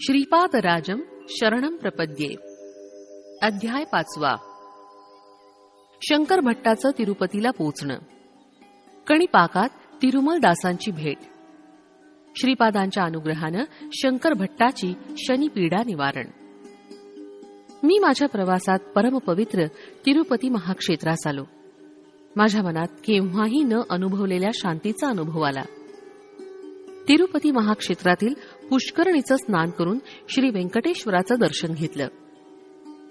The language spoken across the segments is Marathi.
श्रीपादराजम शरणम प्रपद्ये. अध्याय पाचवा. शंकर भट्टाचं तिरुपतीला पोचणं. कणिपाकात तिरुमल दासांची भेट. श्रीपादांच्या अनुग्रहानं शंकर भट्टाची शनिपीडा निवारण. मी माझ्या प्रवासात परमपवित्र तिरुपती महाक्षेत्रास आलो. माझ्या मनात केव्हाही न अनुभवलेल्या शांतीचा अनुभव आला. तिरुपती महाक्षेत्रातील पुष्करणीचं स्नान करून श्री व्यंकटेश्वराचं दर्शन घेतलं.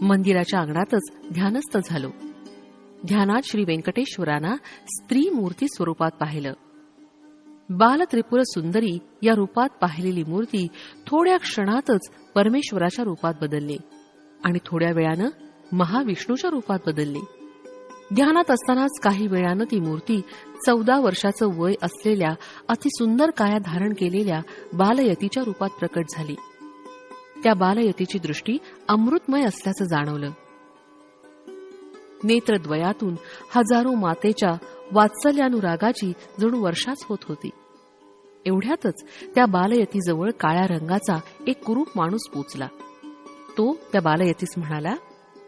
मंदिराच्या अंगणातच ध्यानस्थ झालो. ध्यानात श्री व्यंकटेश्वरांना स्त्री मूर्ती स्वरूपात पाहिलं. बाल त्रिपुर सुंदरी या रूपात पाहिलेली मूर्ती थोड्या क्षणातच परमेश्वराच्या रूपात बदलली आणि थोड्या वेळानं महाविष्णूच्या रूपात बदलली. ध्यानात असतानाच काही वेळानं ती मूर्ती चौदा वर्षाचं वय असलेल्या अतिसुंदर काया धारण केलेल्या बालयतीच्या रूपात प्रकट झाली. त्या बालयतीची दृष्टी अमृतमय असल्याचं जाणवलं. नेत्रद्वयातून हजारो मातेच्या वात्सल्यानुरागाची जणू वर्षाच होत होती. एवढ्यातच त्या बालयतीजवळ काळ्या रंगाचा एक कुरूप माणूस पोचला. तो त्या बालयतीस म्हणाला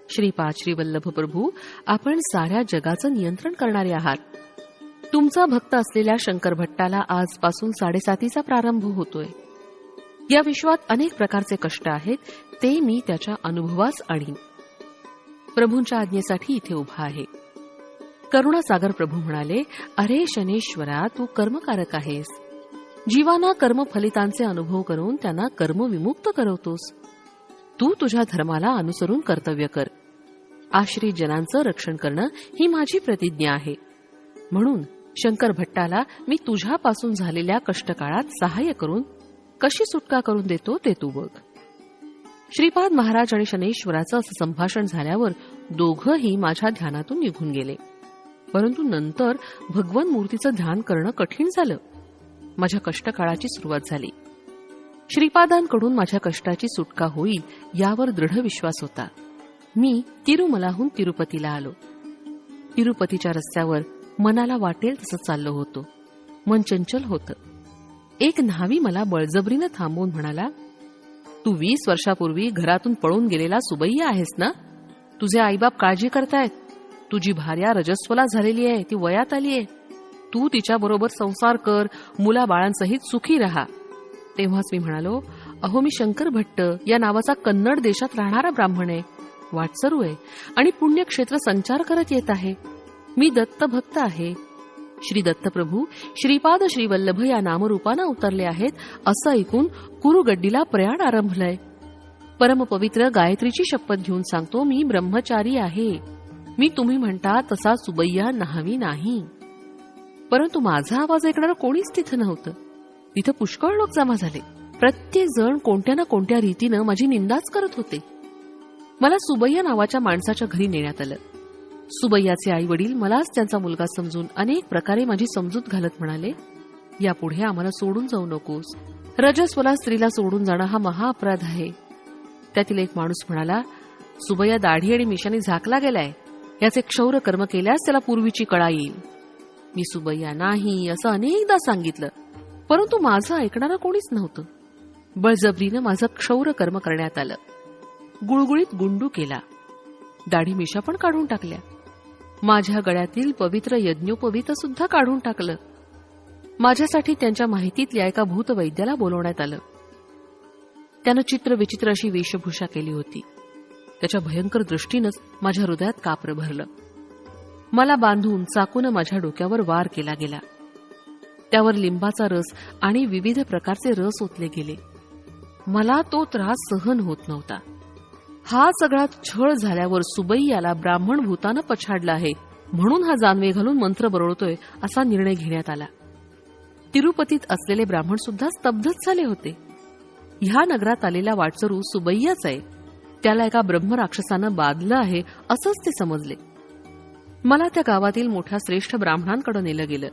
श्रीपाद श्रीवल्लभ प्रभू आपण साऱ्या जगाचं नियंत्रण करणारे आहात. तुमचा भक्त असलेल्या शंकर भट्टाला आजपासून साडेसातीचा प्रारंभ होतोय. या विश्वात अनेक प्रकारचे कष्ट आहेत ते मी त्याच्या अनुभवास आणीन. प्रभूंच्या आज्ञेसाठी इथे उभा आहे. करुणासागर प्रभू म्हणाले अरे शनेश्वरा तू कर्मकारक आहेस. जीवाना कर्मफलितांचे अनुभव करून त्यांना कर्मविमुक्त करवतोस. तू तुझ्या धर्माला अनुसरून कर्तव्य कर. आश्रित जनांचं रक्षण करणं ही माझी प्रतिज्ञा आहे. म्हणून शंकर भट्टाला मी तुझ्यापासून झालेल्या कष्टकाळात सहाय्य करून कशी सुटका करून देतो ते तू बघ. श्रीपाद महाराज आणि शनेश्वराचं असं संभाषण झाल्यावर दोघंही माझ्या ध्यानातून निघून गेले. परंतु नंतर भगवन मूर्तीचं ध्यान करणं कठीण झालं. माझ्या कष्टकाळाची सुरुवात झाली. श्रीपादांकडून माझ्या कष्टाची सुटका होईल यावर दृढ विश्वास होता. मी तिरुमलाहून तिरुपतीला आलो. तिरुपतीच्या रस्त्यावर मनाला वाटेल तसं चाललो होतो. मन चंचल होतं. एक न्हावी मला बळजबरीनं थांबवून म्हणाला तू वीस वर्षापूर्वी घरातून पळून गेलेला सुबैया आहेस ना? तुझे आईबाप काळजी करतायत. तुझी भार्या रजस्वला झालेली आहे ती वयात आली आहे. तू तिच्याबरोबर संसार कर मुला बाळांसहित सुखी राहा. तेव्हाच मी म्हणालो अहो मी शंकर भट्ट या नावाचा कन्नड देशात राहणारा ब्राह्मण आहे. वाट वाटसरू आहे आणि पुण्यक्षेत्र संचार करत येत आहे. मी दत्त भक्त आहे. श्री दत्तप्रभू श्रीपाद श्रीवल्लभ या नामरूपानं उतरले आहेत असं ऐकून कुरुगड्डीला प्रयाण आरंभलंय. परमपवित्र गायत्रीची शपथ घेऊन सांगतो मी ब्रह्मचारी आहे. मी तुम्ही म्हणता तसा सुबैया न्हावी नाही. परंतु माझा आवाज ऐकणारं कोणीच तिथं नव्हतं. तिथं पुष्कळ लोक जमा झाले. प्रत्येक जण कोणत्या ना कोणत्या रीतीनं माझी निंदाच करत होते. मला सुबैया नावाच्या माणसाच्या घरी नेण्यात आलं. सुबैयाचे आई वडील मलाच त्यांचा मुलगा समजून अनेक प्रकारे माझी समजूत घालत म्हणाले यापुढे आम्हाला सोडून जाऊ नकोस. रजस्वला स्त्रीला सोडून जाणं हा महाअपराध आहे. त्यातील एक माणूस म्हणाला सुबैया दाढी आणि मिशाने झाकला गेलाय. याचे क्षौर कर्म केल्यास त्याला पूर्वीची कळा येईल. मी सुबैया नाही असं अनेकदा सांगितलं परंतु माझं ऐकणारं कोणीच नव्हतं. बळजबरीनं माझं क्षौर कर्म करण्यात आलं. गुळगुळीत गुंडू केला. दाढी मिशा पण काढून टाकल्या. माझ्या गळ्यातील पवित्र यज्ञोपवित सुद्धा काढून टाकलं. माझ्यासाठी त्यांच्या माहितीतल्या एका भूतवैद्याला बोलवण्यात आलं. त्यानं चित्र विचित्र अशी वेशभूषा केली होती. त्याच्या भयंकर दृष्टीनंच माझ्या हृदयात कापर भरलं. मला बांधून चाकून माझ्या डोक्यावर वार केला गेला. त्यावर लिंबाचा रस आणि विविध प्रकारचे रस ओतले गेले. मला तो त्रास सहन होत नव्हता. हा सगळा छळ झाल्यावर सुबैयाला ब्राह्मण भूतानं पछाडला आहे. म्हणून हा जानवे घालून मंत्र बरळतोय असा निर्णय घेण्यात आला. तिरुपतीत असलेले ब्राह्मण सुद्धा स्तब्धच झाले होते. ह्या नगरात आलेला वाटसरू सुबैयाच आहे. त्याला एका ब्रह्मराक्षसानं बादलं आहे असंच ते समजले. मला त्या गावातील मोठ्या श्रेष्ठ ब्राह्मणांकडे नेलं गेलं.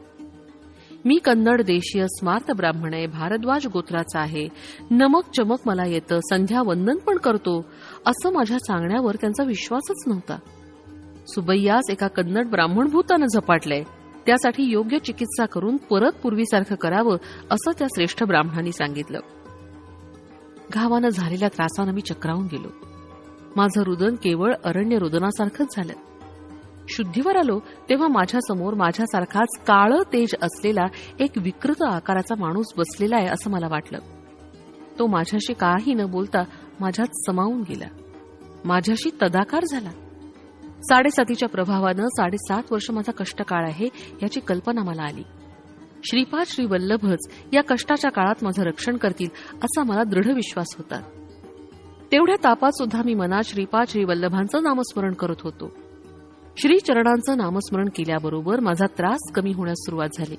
मी कन्नड देशीय स्मार्त ब्राह्मण आहे भारद्वाज गोत्राचा आहे. नमक चमक मला येतं संध्या वंदन पण करतो असं माझ्या सांगण्यावर त्यांचा विश्वासच नव्हता. सुबैयास एका कन्नड ब्राह्मण भूतानं झपाटलंय. त्यासाठी योग्य चिकित्सा करून परत पूर्वीसारखं करावं असं त्या श्रेष्ठ ब्राह्मणांनी सांगितलं. घावानं झालेल्या त्रासानं मी चक्रावून गेलो. माझं रुदन केवळ अरण्य रुदनासारखंच झालं. शुद्धीवर आलो तेव्हा माझ्यासमोर माझ्यासारखाच काळं तेज असलेला एक विकृत आकाराचा माणूस बसलेला आहे असं मला वाटलं. तो माझ्याशी काही न बोलता माझ्यात समावून गेला. माझ्याशी तदाकार झाला. साडेसातीच्या प्रभावानं साडेसात वर्ष माझा कष्टकाळ आहे याची कल्पना मला आली. श्रीपाद श्री वल्लभच या कष्टाच्या काळात माझं रक्षण करतील असा मला दृढ विश्वास होता. तेवढ्या तापात सुद्धा मी मनात श्रीपाद श्री वल्लभांचं नामस्मरण करत होतो. श्रीचरणांचं नामस्मरण केल्याबरोबर माझा त्रास कमी होण्यास सुरुवात झाली.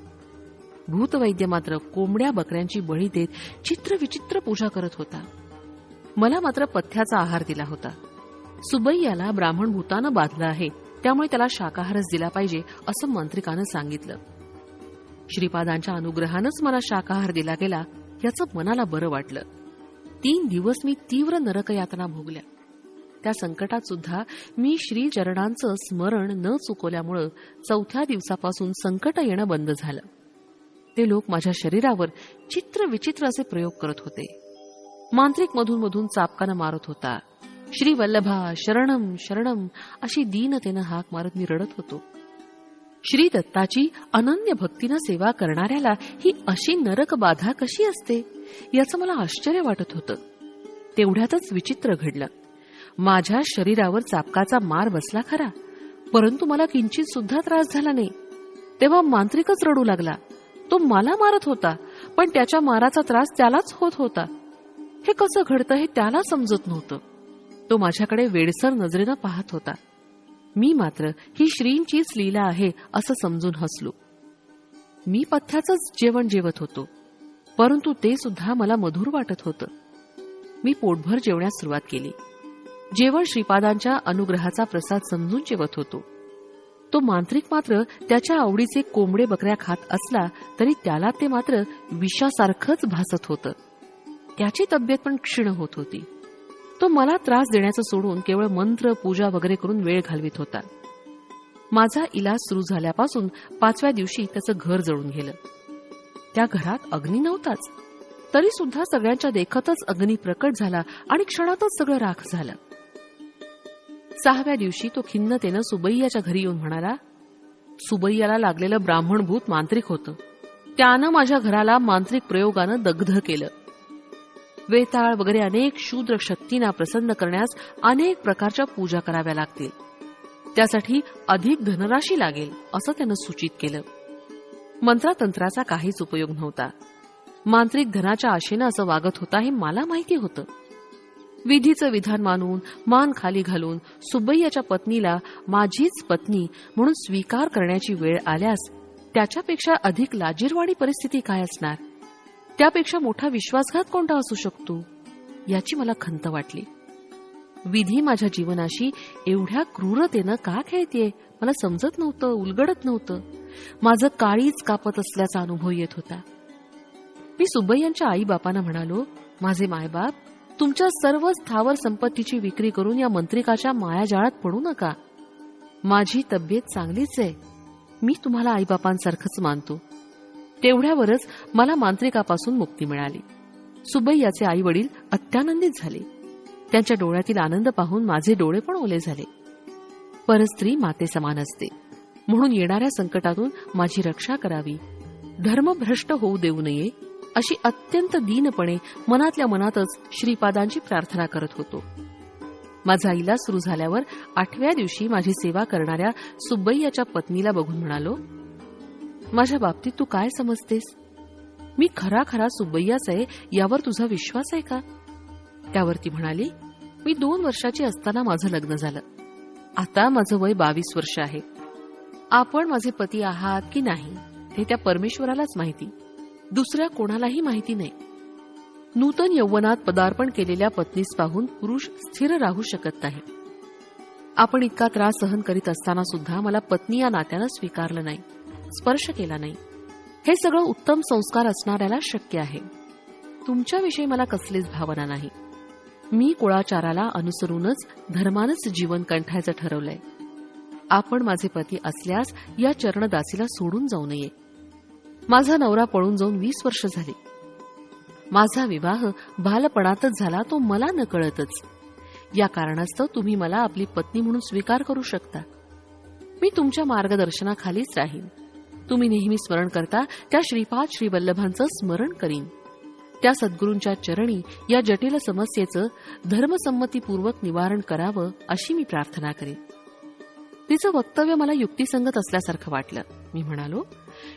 भूतवैद्य मात्र कोंबड्या बकऱ्यांची बळी देत चित्रविचित्र पूजा करत होता. मला मात्र पथ्याचा आहार दिला होता. सुबैयाला ब्राह्मण भूतानं बांधलं आहे त्यामुळे त्याला शाकाहारच दिला पाहिजे असं मंत्रिकानं सांगितलं. श्रीपादांच्या अनुग्रहानंच मला शाकाहार दिला गेला याचं मनाला बरं वाटलं. तीन दिवस मी तीव्र नरकयातना भोगल्या. त्या संकटात सुद्धा मी श्री चरणांचं स्मरण न चुकवल्यामुळं चौथ्या दिवसापासून संकट येणं बंद झालं. ते लोक माझ्या शरीरावर चित्र विचित्र असे प्रयोग करत होते. मांत्रिक मधून मधून चापकानं मारत होता. श्री वल्लभा शरणम शरणम अशी दीनतेनं हाक मारत मी रडत होतो. श्री दत्ताची अनन्य भक्तीनं सेवा करणाऱ्याला ही अशी नरक बाधा कशी असते याचं मला आश्चर्य वाटत होतं. तेवढ्यातच विचित्र घडलं. माझ्या शरीरावर चापकाचा मार बसला खरा. परंतु मला किंचित सुद्धा त्रास झाला नाही. तेव्हा मांत्रिकच रडू लागला. तो मला मारत होता पण त्याच्या माराचा त्रास त्यालाच होत होता. हे कसं घडतं हे त्याला समजत नव्हतं. तो माझ्याकडे वेडसर नजरेनं पाहत होता. मी मात्र ही श्रींचीच लीला आहे असं समजून हसलो. मी पथ्याचंच जेवण जेवत होतो परंतु ते सुद्धा मला मधुर वाटत होतं. मी पोटभर जेवण्यास सुरुवात केली. जेवण श्रीपादांच्या अनुग्रहाचा प्रसाद समजून जेवत होतो. तो मांत्रिक मात्र त्याच्या आवडीचे कोंबडे बकऱ्या खात असला तरी त्याला ते मात्र विषासारखंच भासत होतं. त्याची तब्येत पण क्षीण होत होती. तो मला त्रास देण्याचं सोडून केवळ मंत्र पूजा वगैरे करून वेळ घालवित होता. माझा इलाज सुरू झाल्यापासून पाचव्या दिवशी त्याचं घर जळून गेलं. त्या घरात अग्नी नव्हताच. तरी सुद्धा सगळ्यांच्या देखतच अग्नी प्रकट झाला आणि क्षणातच सगळं राख झालं. सहाव्या दिवशी तो खिन्नतेनं सुबैयाच्या घरी येऊन म्हणाला सुबैयाला लागलेलं ब्राह्मणभूत मांत्रिक होतं. त्यानं माझ्या घराला मांत्रिक प्रयोगानं दग्ध केलं. वेताळ वगैरे अनेक शूद्र शक्तींना प्रसन्न करण्यास अनेक प्रकारच्या पूजा कराव्या लागतील. त्यासाठी अधिक धनराशी लागेल असं त्यानं सूचित केलं. मंत्रातंत्राचा काहीच उपयोग नव्हता. मांत्रिक धनाच्या आशेनं असं वागत होता हे मला माहिती होतं. विधीचं विधान मानून मान खाली घालून सुब्बैयाच्या पत्नीला माझीच पत्नी म्हणून स्वीकार करण्याची वेळ आल्यास त्याच्यापेक्षा अधिक लाजीरवाणी परिस्थिती काय असणार? त्यापेक्षा मोठा विश्वासघात कोणता असू शकतो? याची मला खंत वाटली. विधी माझ्या जीवनाशी एवढ्या क्रूरतेनं का खेळतीये? मला समजत नव्हतं उलगडत नव्हतं. माझं काळीच कापत असल्याचा अनुभव येत होता. मी सुब्बय्यांच्या आई बापांना म्हणालो माझे मायबाप तुमच्या सर्व स्थावर संपत्तीची विक्री करून या मंत्रिकाच्या मायाजाळात पडू नका. माझी तब्येत चांगलीच आहे. मी तुम्हाला आईबापांसारखंच मानतो. तेवढ्यावरच मला मांत्रिकापासून मुक्ती मिळाली. सुबैयाचे आई वडील अत्यानंदित झाले. त्यांच्या डोळ्यातील आनंद पाहून माझे डोळे पण ओले झाले. परस्त्री माते समान असते. म्हणून येणाऱ्या संकटातून माझी रक्षा करावी. धर्मभ्रष्ट होऊ देऊ नये. अशी अत्यंत दीनपणे मनातल्या मनातच श्रीपादांची प्रार्थना करत होतो. माझा इलाज सुरू झाल्यावर आठव्या दिवशी माझी सेवा करणाऱ्या सुब्बैयाच्या पत्नीला बघून म्हणालो माझ्या बाबतीत तू काय समजतेस? मी खरा खरा सुब्बैयाच आहे यावर तुझा विश्वास आहे का? त्यावर ती म्हणाली मी दोन वर्षाची असताना माझं लग्न झालं. आता माझं वय बावीस वर्ष आहे. आपण माझे पती आहात की नाही हे त्या परमेश्वरालाच माहिती. दुसऱ्या कोणालाही माहिती नाही. नूतन यौवनात पदार्पण केलेल्या पत्नीस पाहून पुरुष स्थिर राहू शकत नाही. आपण इतका त्रास सहन करीत असताना सुद्धा मला पत्नी या नात्यानं स्वीकारलं नाही स्पर्श केला नाही. हे सगळं उत्तम संस्कार असणाऱ्याला शक्य आहे. तुमच्याविषयी मला कसलीच भावना नाही. मी कुळाचाराला अनुसरूनच धर्मानच जीवन कंठायचं ठरवलंय. आपण माझे पती असल्यास या चरणदासीला सोडून जाऊ नये. माझा नवरा पळून जाऊन वीस वर्ष झाली. माझा विवाह बालपणातच झाला तो मला न कळतच या कारणास्तव तुम्ही मला आपली पत्नी म्हणून स्वीकार करू शकता. मी तुमच्या मार्गदर्शनाखालीच राहीन. तुम्ही नेहमी स्मरण करता त्या श्रीपाद श्रीवल्लभांचं स्मरण करीन. त्या सद्गुरूंच्या चरणी या जटिल समस्येचं धर्मसंमतीपूर्वक निवारण करावं अशी मी प्रार्थना करेन. तिचं वक्तव्य मला युक्तिसंगत असल्यासारखं वाटलं. मी म्हणालो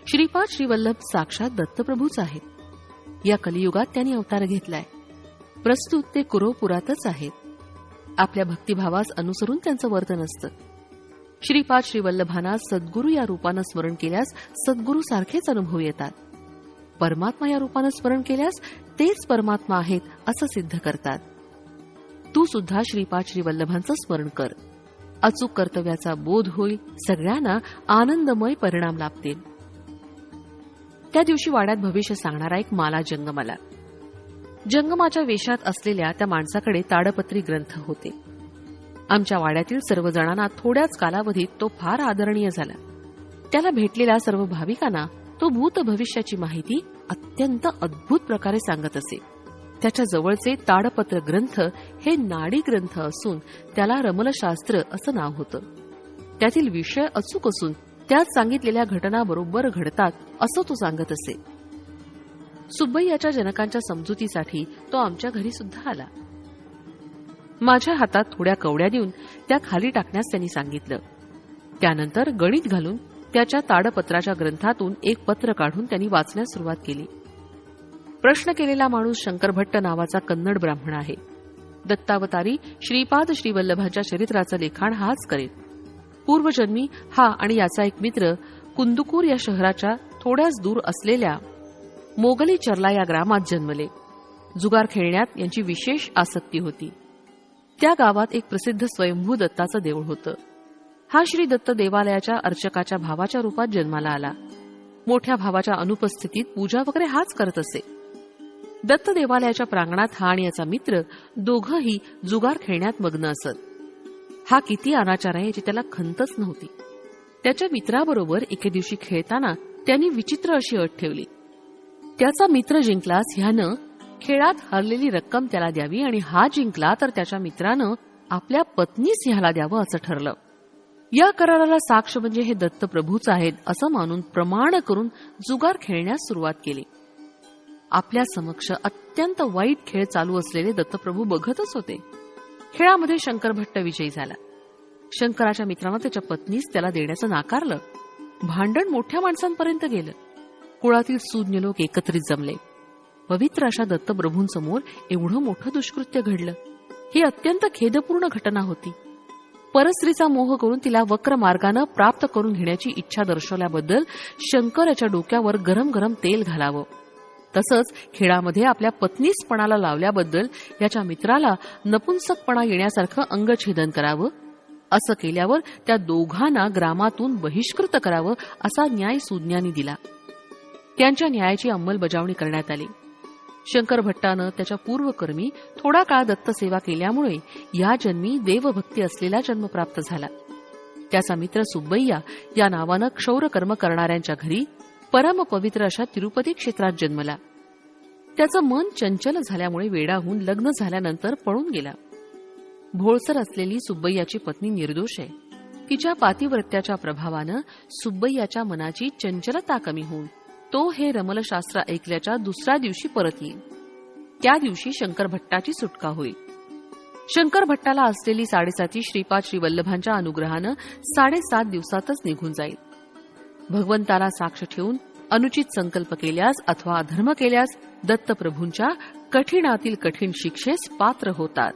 श्रीपाद श्रीवल्लभ साक्षात दत्तप्रभूच आहेत. या कलियुगात त्यांनी अवतार घेतलाय. प्रस्तुत ते कुरोपुरातच आहेत. आपल्या भक्तिभावास अनुसरून त्यांचं वर्तन असतं. श्रीपाद श्रीवल्लभांना सद्गुरू या रूपानं स्मरण केल्यास सद्गुरू सारखेच अनुभव येतात. परमात्मा या रूपानं स्मरण केल्यास तेच परमात्मा आहेत असं सिद्ध करतात. तू सुद्धा श्रीपाद श्रीवल्लभांचं स्मरण कर. अचूक कर्तव्याचा बोध होईल सगळ्यांना आनंदमय परिणाम लाभतील. त्या दिवशी वाड्यात भविष्य सांगणारा एक माला जंगमाला. जंगमाच्या वेशात असलेल्या त्या माणसाकडे ताडपत्री ग्रंथ होते. आमच्या वाड्यातील सर्व जणांना थोड्याच कालावधीत तो फार आदरणीय झाला. त्याला भेटलेल्या सर्व भाविकांना तो भूत भविष्याची माहिती अत्यंत अद्भुत प्रकारे सांगत असे. त्याच्या जवळचे ताडपत्र ग्रंथ हे नाडी ग्रंथ असून त्याला रमलशास्त्र असं नाव होतं. त्यातील विषय अचूक असून त्यात सांगितलेल्या घटना बरोबर घडतात असं तो सांगत असे. सुब्बैयाच्या जनकांच्या समजुतीसाठी तो आमच्या घरी सुद्धा आला. माझ्या हातात थोड्या कवड्या देऊन त्या खाली टाकण्यास त्यांनी सांगितलं. त्यानंतर गणित घालून त्याच्या ताडपत्राच्या ग्रंथातून एक पत्र काढून त्यांनी वाचण्यास सुरुवात केली. प्रश्न केलेला माणूस शंकर भट्ट नावाचा कन्नड ब्राह्मण आहे. दत्तावतारी श्रीपाद श्रीवल्लभाच्या चरित्राचं लिखाण हाच करेल. पूर्वजन्मी हा आणि याचा एक मित्र कुंदुकूर या शहराच्या थोड्याच दूर असलेल्या मोगली चर्ला या ग्रामात जन्मले. जुगार खेळण्यात यांची विशेष आसक्ती होती. त्या गावात एक प्रसिद्ध स्वयंभू दत्ताचं देऊळ होतं. हा श्री दत्त देवालयाच्या अर्चकाच्या भावाच्या रूपात जन्माला आला. मोठ्या भावाच्या अनुपस्थितीत पूजा वगैरे हाच करत असे. दत्त देवालयाच्या प्रांगणात हा आणि याचा मित्र दोघंही जुगार खेळण्यात मग्न असत. हा किती अनाचार आहे याची त्याला खंतच नव्हती. त्याच्या मित्राबरोबर एके दिवशी खेळताना त्यांनी विचित्र अशी अट ठेवली. त्याचा मित्र जिंकलास ह्यानं खेळात हरलेली रक्कम त्याला द्यावी आणि हा जिंकला तर त्याच्या मित्रानं आपल्या पत्नीस ह्याला द्यावं असं ठरलं. या कराराला साक्ष म्हणजे हे दत्तप्रभूच आहेत असं मानून प्रमाण करून जुगार खेळण्यास सुरुवात केली. आपल्या समक्ष अत्यंत वाईट खेळ चालू असलेले दत्तप्रभू बघतच होते. खेळामध्ये शंकर भट्ट विजयी झाला. शंकराच्या मित्रानं त्याच्या पत्नीस त्याला देण्याचं नाकारलं. भांडण मोठ्या माणसांपर्यंत गेलं. कुळातील सूज्ञ लोक एकत्रित जमले. पवित्र अशा दत्तप्रभूंसमोर एवढं मोठं दुष्कृत्य घडलं. ही अत्यंत खेदपूर्ण घटना होती. परस्त्रीचा मोह करून तिला वक्र मार्गानं प्राप्त करून घेण्याची इच्छा दर्शवल्याबद्दल शंकर याच्या डोक्यावर गरम गरम तेल घालावं. तसंच खेळामध्ये आपल्या पत्नीसपणाला लावल्याबद्दल याच्या मित्राला नपुंसकपणा येण्यासारखं अंगछेदन करावं. असं केल्यावर त्या दोघांना ग्रामातून बहिष्कृत करावं असा न्याय सुज्ञांनी दिला. त्यांच्या न्यायाची अंमलबजावणी करण्यात आली. शंकर भट्टानं त्याच्या पूर्वकर्मी थोडा काळ दत्तसेवा केल्यामुळे या जन्मी देवभक्ती असलेला जन्म प्राप्त झाला. त्याचा मित्र सुब्बैया या नावानं क्षौरकर्म करणाऱ्यांच्या घरी परमपवित्र अशा तिरुपती क्षेत्रात जन्मला. त्याचं मन चंचल झाल्यामुळे वेडाहून लग्न झाल्यानंतर पळून गेला. भोळसर असलेली सुब्बैयाची पत्नी निर्दोष आहे. तिच्या पातिव्रत्याच्या प्रभावानं सुब्बैयाच्या मनाची चंचलता कमी होऊन तो हे रमलशास्त्र ऐकल्याच्या दुसऱ्या दिवशी परत येईल. त्या दिवशी शंकर भट्टाची सुटका होईल. शंकर भट्टाला असलेली साडेसाती श्रीपाद श्रीवल्लभांच्या अनुग्रहानं साडेसात दिवसातच निघून जाईल. भगवंताला साक्ष ठेवून अनुचित संकल्प केल्यास अथवा अधर्म केल्यास दत्तप्रभूंच्या कठीणातील कठीण शिक्षेस पात्र होतात.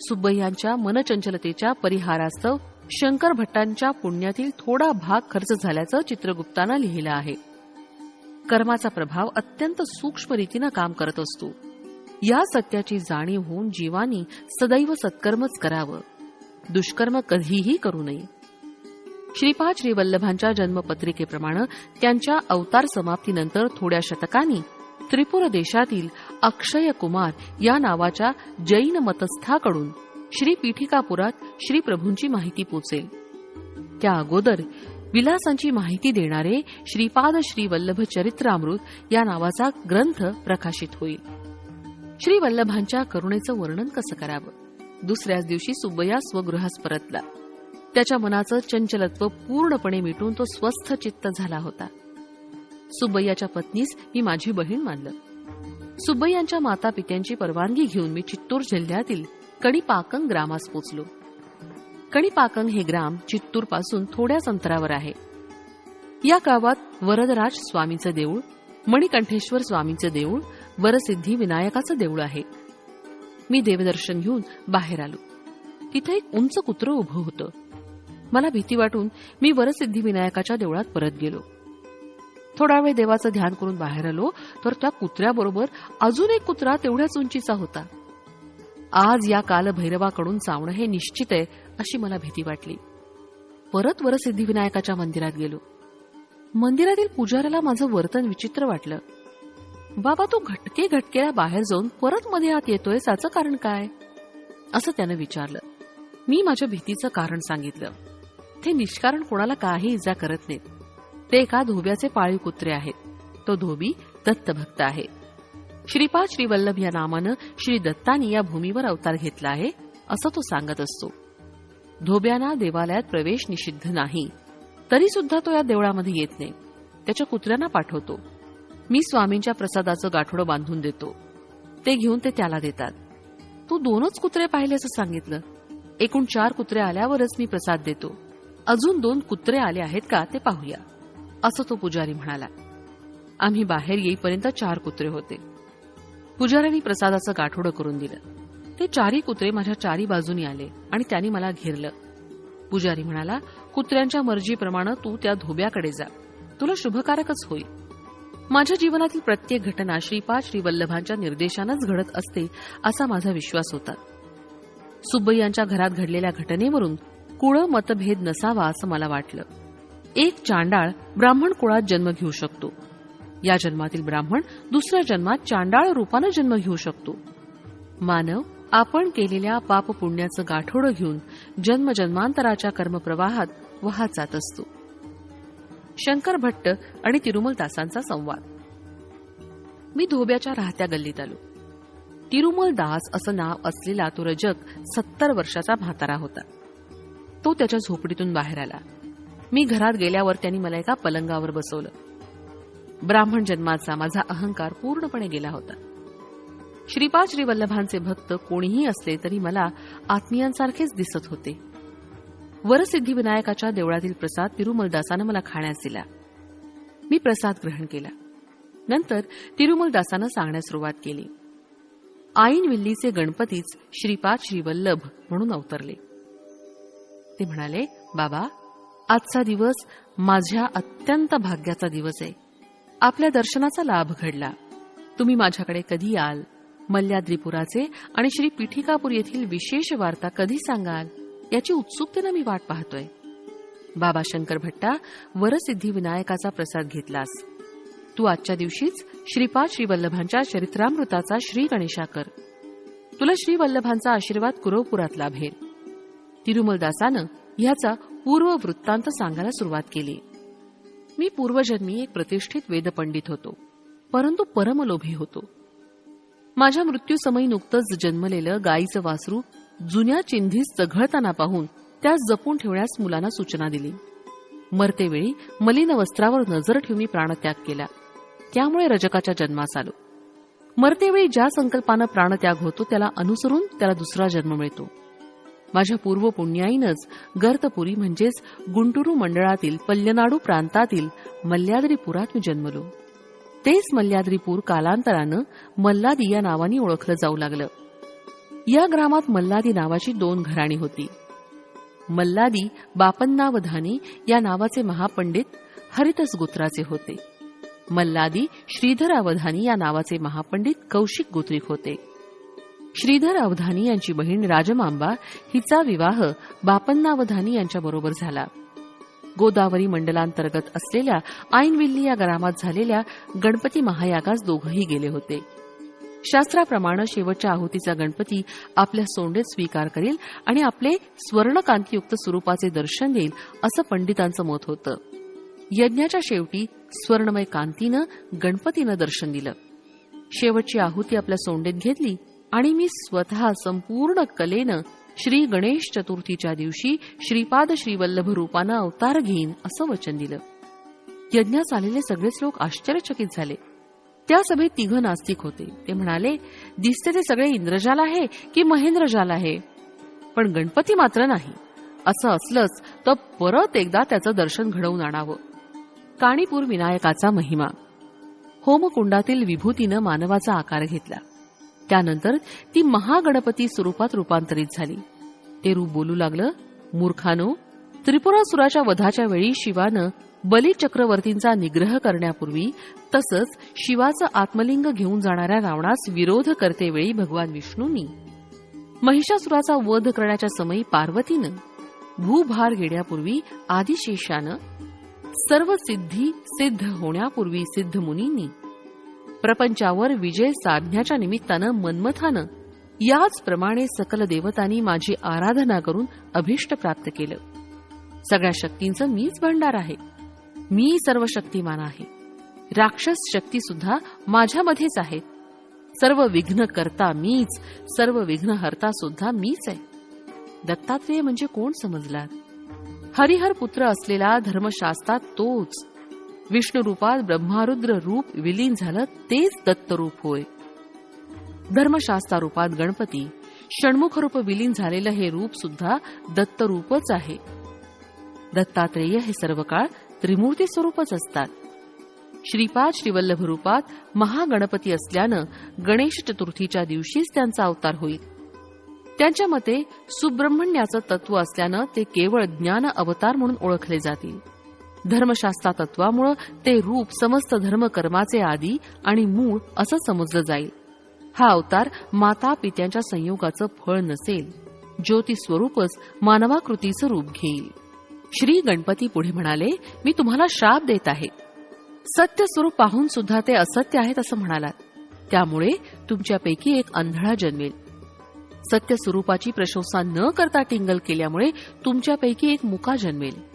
सुब्बय्यांच्या मनचंचलतेच्या परिहारास्तव शंकर भट्टांच्या पुण्यातील थोडा भाग खर्च झाल्याचं चित्रगुप्तानं लिहिलं आहे. कर्माचा प्रभाव अत्यंत सूक्ष्म रीतीनं काम करत असतो. या सत्याची जाणीव होऊन जीवानी सदैव सत्कर्मच करावं. दुष्कर्म कधीही करू नये. श्रीपाद श्रीवल्लभांच्या जन्मपत्रिकेप्रमाणे त्यांच्या अवतार समाप्तीनंतर थोड्या शतकांनी त्रिपुर देशातील अक्षय कुमार या नावाच्या जैन मतस्थाकडून श्री पीठिकापुरात श्रीप्रभूंची माहिती पोचेल. त्या अगोदर विलासांची माहिती देणारे श्रीपाद श्री वल्लभ चरित्रामृत या नावाचा ग्रंथ प्रकाशित होईल. श्री वल्लभांच्या करुणेचं वर्णन कसं करावं? दुसऱ्याच दिवशी सुब्बया स्वगृहास परतला. त्याच्या मनाचं चंचलत्व पूर्णपणे मिटून तो स्वस्थ चित्त झाला होता. सुब्बय्याच्या पत्नीस मी माझी बहीण मानलं. सुब्बय्यांच्या माता पित्यांची परवानगी घेऊन मी चित्तूर जिल्ह्यातील कणीपाकंग ग्रामास पोचलो. कणीपाकंग हे ग्राम चित्तूरपासून थोड्याच अंतरावर आहे. या गावात वरदराज स्वामीचं देऊळ मणिकंठेश्वर स्वामीचं देऊळ वरसिद्धी विनायकाचं देऊळ आहे. मी देवदर्शन घेऊन बाहेर आलो. तिथे एक उंच कुत्र उभं होतं. मला भीती वाटून मी वरसिद्धी विनायकाच्या देवळात परत गेलो. थोडा वेळ देवाचं ध्यान करून बाहेर आलो तर त्या कुत्र्याबरोबर अजून एक कुत्रा तेवढ्याच उंचीचा होता. आज या कालभैरवाकडून चावणं हे निश्चित आहे अशी मला भीती वाटली. परत वरसिद्धी विनायकाच्या मंदिरात गेलो. मंदिरातील पुजाऱ्याला माझं वर्तन विचित्र वाटलं. बाबा तू घटके घटकेला बाहेर जाऊन परत मध्ये आत येतोय त्याचं कारण काय? असं त्यानं विचारलं. मी माझ्या भीतीचं कारण सांगितलं. ते निष्कारण कोणाला काही इजा करत नाहीत. ते एका धोब्याचे पाळीव कुत्रे आहेत. तो धोबी दत्तभक्त आहे. श्रीपाद श्रीवल्लभ या नामानं श्री दत्तानी या भूमीवर अवतार घेतला आहे असं तो सांगत असतो. धोब्यांना देवालयात प्रवेश निषिद्ध नाही. तरी सुद्धा तो या देवळामध्ये येत नाही. त्याच्या कुत्र्यांना पाठवतो. मी स्वामींच्या प्रसादाचं गाठोडं बांधून देतो. ते घेऊन ते त्याला देतात. तू दोनच कुत्रे पाहिले असं सांगितलं. एकूण चार कुत्रे आल्यावरच मी प्रसाद देतो. अजून दोन कुत्रे आले आहेत का ते पाहूया. असं तो पुजारी म्हणाला. आम्ही बाहेर येईपर्यंत चार कुत्रे होते. पुजाऱ्यांनी प्रसादाचं गाठोडं करून दिलं. ते चारही कुत्रे माझ्या चारी बाजूनी आले आणि त्यांनी मला घेरलं. पुजारी म्हणाला कुत्र्यांच्या मर्जीप्रमाणे तू त्या धोब्याकडे जा. तुला शुभकारकच होईल. माझ्या जीवनातील प्रत्येक घटना श्रीपाद श्रीवल्लभांच्या निर्देशानंच घडत असते असा माझा विश्वास होता. सुब्बय्यांच्या घरात घडलेल्या घटनेवरून कुळ मतभेद नसावा असं मला वाटलं. एक चांडाळ ब्राह्मण कुळात जन्म घेऊ शकतो. या जन्मातील ब्राह्मण दुसऱ्या जन्मात चांडाळ रूपानं जन्म घेऊ शकतो. मानव आपण केलेल्या पाप पुण्याचं गाठोडं घेऊन जन्मजन्मांतराच्या कर्मप्रवाहात वाहत जात असतो. शंकर भट्ट आणि तिरुमल दासांचा संवाद. मी धोब्याच्या राहत्या गल्लीत आलो. तिरुमल दास असं नाव असलेला तो रजक सत्तर वर्षाचा म्हातारा होता. तो त्याच्या झोपडीतून बाहेर आला. मी घरात गेल्यावर त्यांनी मला एका पलंगावर बसवलं. ब्राह्मण जन्माचा माझा अहंकार पूर्णपणे गेला होता. श्रीपाद श्रीवल्लभांचे भक्त कोणीही असले तरी मला आत्मीयांसारखेच दिसत होते. वरसिद्धी विनायकाच्या देवळातील प्रसाद तिरुमलदासानं मला खाण्यास दिला. मी प्रसाद ग्रहण केला. नंतर तिरुमलदासानं सांगण्यास सुरुवात केली. आईन विल्लीचे गणपतीच श्रीपाद श्रीवल्लभ म्हणून अवतरले. ते म्हणाले बाबा आजचा दिवस माझ्या अत्यंत भाग्याचा दिवस आहे. आपल्या दर्शनाचा लाभ घडला. तुम्ही माझ्याकडे कधी याल? मल्ल्याद्रीपुराचे आणि श्री पिठिकापूर येथील विशेष वार्ता कधी सांगाल? याची उत्सुकतेनं मी वाट पाहतोय. बाबा शंकर भट्टा वरसिद्धी विनायकाचा प्रसाद घेतलास. तू आजच्या दिवशीच श्रीपाद श्रीवल्लभांच्या चरित्रामृताचा श्री गणेशा कर तुला श्रीवल्लभांचा आशीर्वाद कुरवपुरात लाभेल तिरुमलदासानं ह्याचा पूर्व वृत्तांत सांगायला सुरुवात केली. मी पूर्वजन्मी एक प्रतिष्ठित वेदपंडित होतो परंतु परमलोभी होतो. माझ्या मृत्यूसमयी नुकतंच जन्मलेलं गायीचं वासरू जुन्या चिंधीस चघळताना पाहून त्यास जपून ठेवण्यास मुलांना सूचना दिली. मरतेवेळी मलिन वस्त्रावर नजर ठेवून मी प्राणत्याग केला. त्यामुळे रजकाच्या जन्मास आलो. मरतेवेळी ज्या संकल्पानं प्राणत्याग होतो त्याला अनुसरून त्याला दुसरा जन्म मिळतो. माझ्या पूर्व पुण्याईनच गर्तपुरी म्हणजेच गुंटुरू मंडळातील पल्यनाडू प्रांतातील मल्ल्याद्रीपुरात मी जन्मलो. तेच मल्ल्याद्रीपूर कालांतरानं मल्लादी या नावाने ओळखलं जाऊ लागलं. या ग्रामात मल्लादी नावाची दोन घराणी होती. मल्लादी बापन्नावधानी या नावाचे महापंडित हरितस गोत्राचे होते. मल्लादी श्रीधर अवधानी या नावाचे महापंडित कौशिक गोत्रिक होते. श्रीधर अवधानी यांची बहीण राजमांबा हिचा विवाह बापन्ना अवधानी यांच्याबरोबर झाला. गोदावरी मंडलांतर्गत असलेल्या आईनविल्ली या ग्रामात झालेल्या गणपती महायागास दोघंही गेले होते. शास्त्राप्रमाणे शेवटच्या आहुतीचा गणपती आपल्या सोंडेत स्वीकार करेल आणि आपले स्वर्णकांतीयुक्त स्वरूपाचे दर्शन देईल असं पंडितांचं मत होतं. यज्ञाच्या शेवटी स्वर्णमय कांतीनं गणपतीनं दर्शन दिलं. शेवटची आहुती आपल्या सोंडेत घेतली आणि मी स्वतः संपूर्ण कलेनं श्री गणेश चतुर्थीच्या दिवशी श्रीपाद श्रीवल्लभ रूपानं अवतार घेईन असं वचन दिलं. यज्ञास आलेले सगळेच लोक आश्चर्यचकित झाले. त्या सभेत तिघ नास्तिक होते. ते म्हणाले दिसते ते सगळे इंद्रजाल आहे की महेंद्रजाल आहे? पण गणपती मात्र नाही. असं असलंच तर परत एकदा त्याचं दर्शन घडवून आणावं. काणीपूर विनायकाचा महिमा. होमकुंडातील विभूतीनं मानवाचा आकार घेतला. त्यानंतर ती महागणपती स्वरूपात रूपांतरित झाली. ते रूप बोलू लागलं मूर्खानो त्रिपुरासुराच्या वधाच्या वेळी शिवानं बली चक्रवर्तींचा निग्रह करण्यापूर्वी तसंच शिवाचं आत्मलिंग घेऊन जाणाऱ्या रावणास विरोध करतेवेळी भगवान विष्णूंनी महिषासुराचा वध करण्याच्या समयी पार्वतीनं भूभार घेण्यापूर्वी आदिशेषानं सर्व सिद्धी सिद्ध होण्यापूर्वी सिद्ध मुनींनी प्रपंचावर विजय साधण्याच्या निमित्तानं मनमथानं याचप्रमाणे सकल देवतांनी माझी आराधना करून अभिष्ट प्राप्त केलं. सगळ्या शक्तींचं मीच भंडार आहे. मी सर्व शक्तिमान आहे. राक्षस शक्ती सुद्धा माझ्यामध्येच आहेत सर्व विघ्न करता मीच सर्व विघ्न हरता सुद्धा मीच आहे. दत्तात्रेय म्हणजे कोण समजला हरिहर पुत्र असलेला धर्मशास्त्रात तोच विष्णू रूपात ब्रह्मारुद्र रूप विलीन झालं तेच दत्तरूप होय. धर्मशास्त्रा रूपात गणपती षण्मुख रूप विलीन झालेलं हे रूप सुद्धा दत्तरूपच आहे. दत्तात्रेय हे सर्व काळ त्रिमूर्ती स्वरूपच असतात. श्रीपाद श्रीवल्लभ रूपात महागणपती असल्यानं गणेश चतुर्थीच्या दिवशीच त्यांचा अवतार होईल. त्यांच्या मते सुब्रह्मण्याचं तत्व असल्यानं ते केवळ ज्ञान अवतार म्हणून ओळखले जातील. धर्मशास्त्रा तत्वामुळं ते रूप समस्त धर्मकर्माचे आदी आणि मूळ असं समजलं जाईल. हा अवतार माता पित्यांच्या संयोगाचं फळ नसेल. ज्योती स्वरूपच मानवाकृतीचं रूप घेईल. श्री गणपती पुढे म्हणाले मी तुम्हाला श्राप देत आहे. सत्य स्वरूप पाहून सुद्धा ते असत्य आहेत असं म्हणालात. त्यामुळे तुमच्यापैकी एक अंधळा जन्मेल. सत्य स्वरूपाची प्रशंसा न करता टिंगल केल्यामुळे तुमच्यापैकी एक मुका जन्मेल.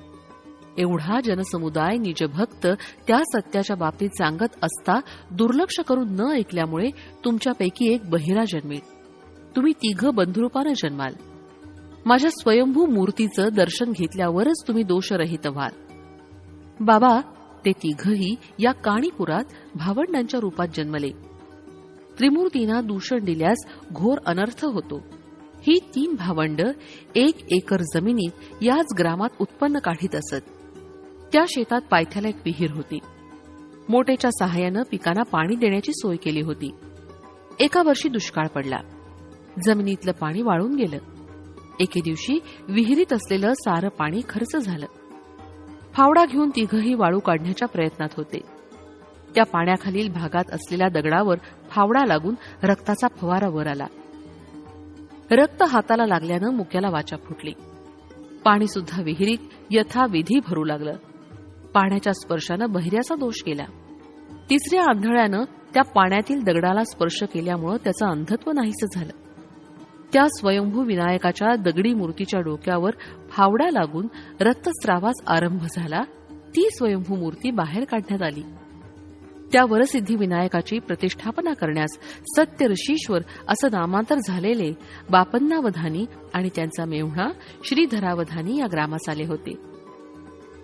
एवढा जनसमुदाय निजभक्त त्या सत्याच्या बाबतीत सांगत असता दुर्लक्ष करून न ऐकल्यामुळे तुमच्यापैकी एक बहिरा जन्मेल. तुम्ही तिघ बंधुरूपानं जन्माल. माझ्या स्वयंभू मूर्तीचं दर्शन घेतल्यावरच तुम्ही दोषरहित व्हाल. बाबा ते तिघही या काणीपुरात भावंडांच्या रूपात जन्मले. त्रिमूर्तींना दूषण दिल्यास घोर अनर्थ होतो. ही तीन भावंड एक एकर जमिनीत याच ग्रामात उत्पन्न काढीत असत. त्या शेतात पायथ्याला एक विहीर होती. मोटेच्या सहाय्यानं पिकांना पाणी देण्याची सोय केली होती. एका वर्षी दुष्काळ पडला. जमिनीतलं पाणी वाळून गेलं. एके दिवशी विहिरीत असलेलं सारं पाणी खर्च झालं. फावडा घेऊन तिघही वाळू काढण्याच्या प्रयत्नात होते. त्या पाण्याखालील भागात असलेल्या दगडावर फावडा लागून रक्ताचा फवारा वर आला. रक्त हाताला लागल्यानं मुक्याला वाचा फुटली. पाणी सुद्धा विहिरीत यथाविधी भरू लागलं. पाण्याच्या स्पर्शानं बहिऱ्याचा दोष केला. तिसऱ्या आंधळ्यानं त्या पाण्यातील दगडाला स्पर्श केल्यामुळं त्याचं अंधत्व नाहीसं झालं. त्या स्वयंभू विनायकाच्या दगडी मूर्तीच्या डोक्यावर फावडा लागून रक्तस्रावास आरंभ झाला ती स्वयंभू मूर्ती बाहेर काढण्यात आली. त्या वरसिद्धी विनायकाची प्रतिष्ठापना करण्यास सत्य ऋषीश्वर असं नामांतर झालेले बापन्नावधानी आणि त्यांचा मेव्हणा श्रीधरावधानी या ग्रामास आले होते.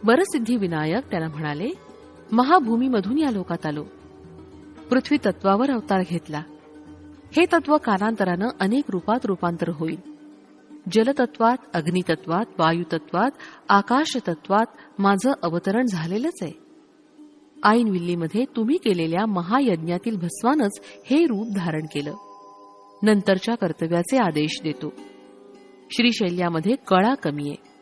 वरसिद्धी विनायक त्याला म्हणाले महाभूमीमधून या लोकात आलो. पृथ्वी तत्वावर अवतार घेतला. हे तत्व कालांतरानं अनेक रूपात रूपांतर होईल. जलतत्वात अग्नितत्वात वायुतत्वात आकाशतत्वात माझं अवतरण झालेलंच आहे. आईन विल्लीमध्ये तुम्ही केलेल्या महायज्ञातील भस्वानच हे रूप धारण केलं. नंतरच्या कर्तव्याचे आदेश देतो. श्रीशैल्यामध्ये कळा कमी आहे.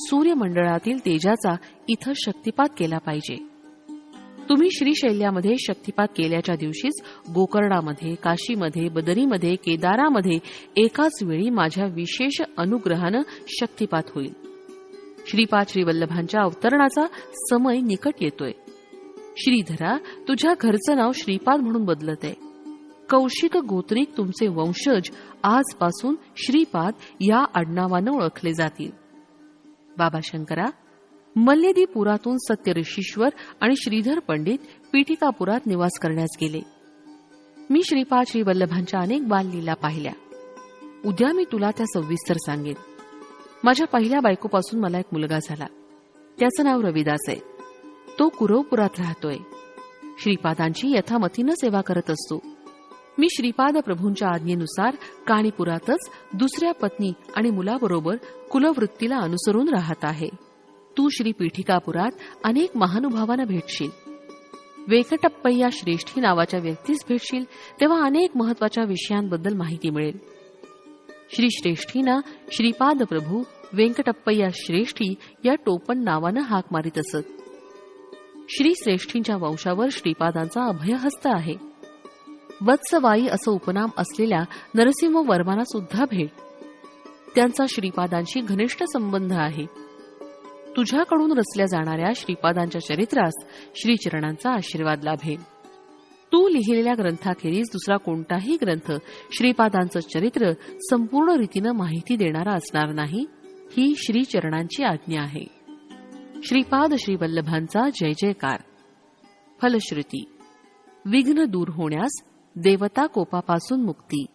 सूर्यमंडळातील तेजाचा इथं शक्तिपात केला पाहिजे. तुम्ही श्रीशैल्यामध्ये शक्तिपात केल्याच्या दिवशीच गोकर्णामध्ये काशीमध्ये बदरीमध्ये केदारामध्ये एकाच वेळी माझ्या विशेष अनुग्रहानं शक्तिपात होईल. श्रीपाद श्रीवल्लभांच्या अवतरणाचा समय निकट येतोय. श्रीधरा तुझ्या घरचं नाव श्रीपाद म्हणून बदलत आहे कौशिक गोत्रिक तुमचे वंशज आजपासून श्रीपाद या आडनावानं ओळखले जातील. बाबा शंकरा मी श्रीपाद श्री वल्लभांच्या अनेक बाललीला पाहिल्या. उद्या मी तुला त्या सविस्तर सांगेन. माझ्या पहिल्या बायकोपासून मला एक मुलगा झाला. त्याचं नाव रविदास आहे. तो कुरवपुरात राहतोय. श्रीपादांची यथामतीनं सेवा करत असतो. मी श्रीपाद प्रभूंच्या आज्ञेनुसार काणीपुरातच दुसऱ्या पत्नी आणि मुलाबरोबर कुलवृत्तीला अनुसरून राहत आहे. तू श्री पीठिकापुरात अनेक महानुभावांना भेटशील. वेंकटप्पय्या श्रेष्ठी नावाच्या व्यक्तीस भेटशील तेव्हा अनेक महत्त्वाच्या विषयांबद्दल माहिती मिळेल. श्री श्रेष्ठीना श्रीपाद प्रभू वेंकटप्पय्या श्रेष्ठी या टोपण नावानं हाक मारित असत. श्री श्रेष्ठींच्या वंशावर श्रीपादांचा अभयहस्त आहे. वत्सवाई असं उपनाम असलेल्या नरसिंह वर्माना सुद्धा भेट. त्यांचा श्रीपादांशी घनिष्ठ संबंध आहे. तुझ्याकडून रचल्या जाणाऱ्या श्रीपादांच्या चरित्रास श्रीचरणांचा आशीर्वाद लाभेल. तू लिहिलेल्या ग्रंथाखेरीज दुसरा कोणताही ग्रंथ श्रीपादांचं चरित्र संपूर्ण रीतीनं माहिती देणारा असणार नाही ही श्रीचरणांची आज्ञा आहे. श्रीपाद श्रीवल्लभांचा जय जयकार. फलश्रुती. विघ्न दूर होण्यास देवता कोपापासून मुक्ती.